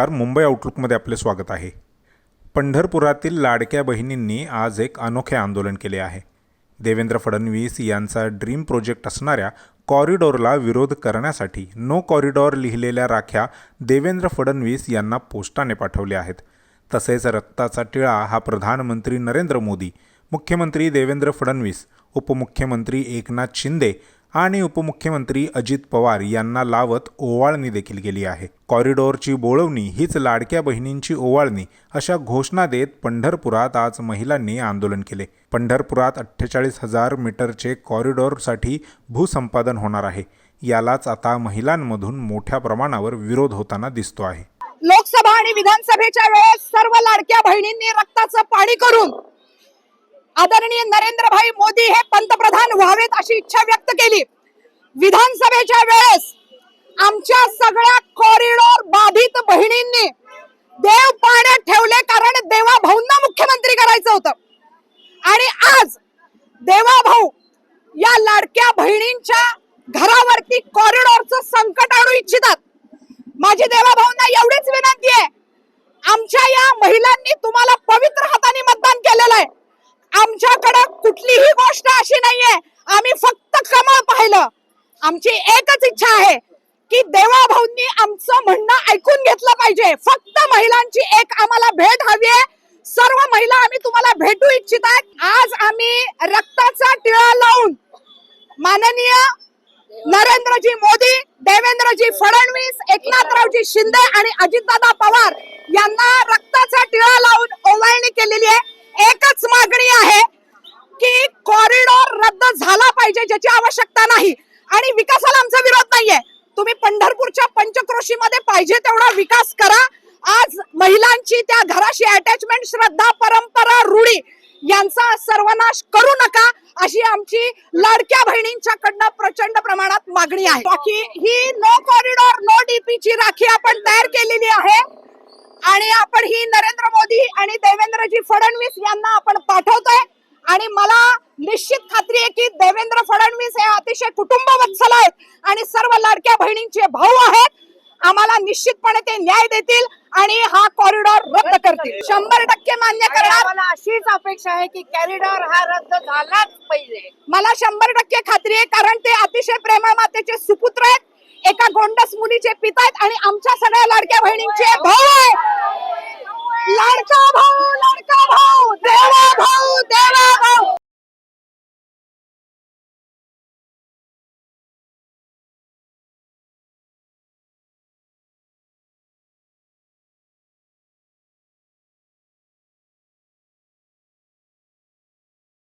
नमस्कार मुंबई आउटलुकमध्ये आपले स्वागत आहे. पंढरपुरातील लाडक्या बहिणींनी आज एक अनोखे आंदोलन केले आहे. देवेंद्र फडणवीस यांचा ड्रीम प्रोजेक्ट असणाऱ्या कॉरिडॉरला विरोध करण्यासाठी नो कॉरिडॉर लिहिलेल्या राख्या देवेंद्र फडणवीस यांना पोस्टाने पाठवल्या आहेत. तसेच रक्ताचा टिळा हा प्रधानमंत्री नरेंद्र मोदी मुख्यमंत्री देवेंद्र फडणवीस उपमुख्यमंत्री एकनाथ शिंदे आणि उपमुख्यमंत्री अजित पवार यांना लावत ओवाळणी देखील केली आहे. कॉरिडॉरची बोळवणी हीच लाडक्या बहिणींची ओवाळणी अशा घोषणा देत पंढरपुरात आज महिलांनी आंदोलन केले. पंढरपुरात अठ्ठेचाळीस हजार मीटरचे कॉरिडॉरसाठी भूसंपादन होणार आहे. यालाच आता महिलांमधून मोठ्या प्रमाणावर विरोध होताना दिसतो आहे. लोकसभा आणि विधानसभेच्या वेळेस सर्व लाडक्या बहिणींनी रक्ताचं पाणी करून आदरणीय नरेंद्रभाई मोदी हे पंतप्रधान व्हावेत अशी इच्छा व्यक्त केली. विधानसभेच्या वेळेस आमच्या सगळ्या कॉरिडॉर बाधित बहिणींनी देव पाण्यात ठेवले कारण देवा भाऊंना मुख्यमंत्री करायचं होतं. आणि आज देवा भाऊ या लाडक्या बहिणींच्या घरावरती कॉरिडॉरचं संकट आणू इच्छितात. माझी देवा भाऊंना एवढीच विनंती आहे. आमच्या या महिलांनी तुम्हाला पवित्र हाताने मतदान केलेलं आहे आमच्याकडे कुठलीही गोष्ट अशी नाहीये. आम्ही फक्त कमळ पाहिलं. आमची एकच इच्छा आहे की देवा भाऊंनी आमचं म्हणणं ऐकून घेतलं पाहिजे. फक्त महिलांची एक आम्हाला भेट हवी आहे. सर्व महिला आम्ही तुम्हाला भेटू इच्छित आहेत. आज आम्ही रक्ताचा टिळा लावून माननीय नरेंद्रजी मोदी देवेंद्रजी फडणवीस एकनाथरावजी शिंदे आणि अजितदादा पवार यांना रक्ताचा टिळा लावून ओवाळणी केलेली आहे. एकच मागणी आहे की कॉरिडॉर रद्द झाला पाहिजे ज्याची आवश्यकता नाही. आणि विकासाला आमचा विरोध नाहीये. तुम्ही पंढरपूरच्या पंचक्रोशीमध्ये पाहिजे तेवढा विकास करा. आज महिलांची त्या घराशी अटॅचमेंट श्रद्धा परंपरा रूढी यांचा सर्वनाश करू नका अशी आमची लाडक्या बहिणींच्याकडनं प्रचंड प्रमाणात मागणी आहे. बाकी ही नो कॉरिडॉर नो डीपीची राखी आपण तयार केलेली आहे. आणि आपण ही नरेंद्र मोदी आणि देवेंद्रजी फडणवीस यांना आपण पाठवतोय. आणि मला निश्चित खात्री आहे की देवेंद्र फडणवीस हे अतिशय कुटुंब वत्सल आहेत आणि सर्व लाडक्या बहिणींचे भाऊ आहेत. आम्हाला निश्चितपणे ते न्याय देतील आणि हा कॉरिडॉर रद्द करतील. शंभर टक्के मान्य करणार. आम्हाला अशीच अपेक्षा आहे की कॅरिडॉर हा रद्द झालाच पाहिजे. मला शंभर टक्के खात्री आहे कारण ते अतिशय प्रेमळ मातेचे सुपुत्र आहेत. एका गोंडस मुलीचे पिता आहेत आणि आमच्या सगळ्या लाडक्या बहिणींचे भाऊ आहेत. लाडका भाऊ